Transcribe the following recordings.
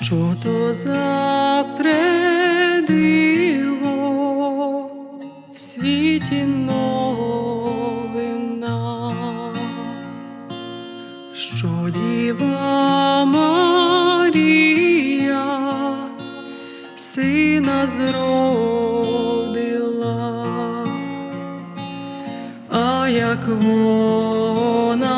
Що то за предиво в світі новина, що Діва Марія сина зродила, а як вона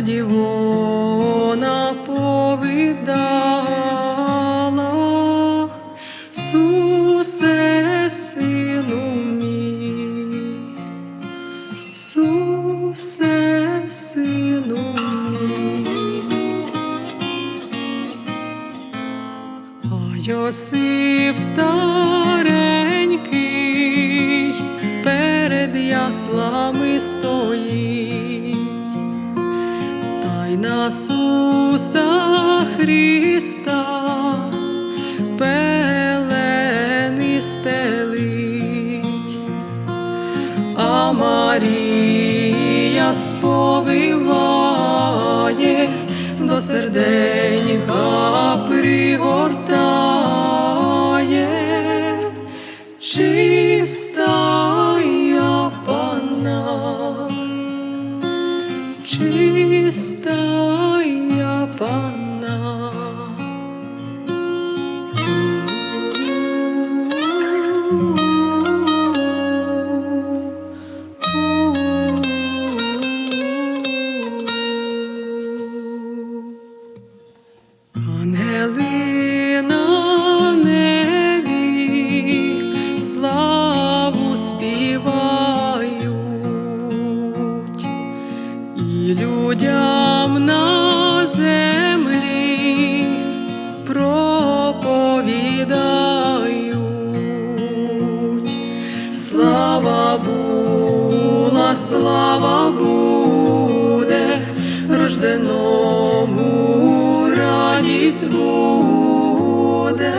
тоді вона повідала, Сусе, сину мій, Сусе, сину мій. А Йосип старенький перед яслами Марія сповиває до серденька пригортає, чистая пана, чистая пана. Ангели людям на землі проповідають. Слава була, слава буде рожденому радість буде.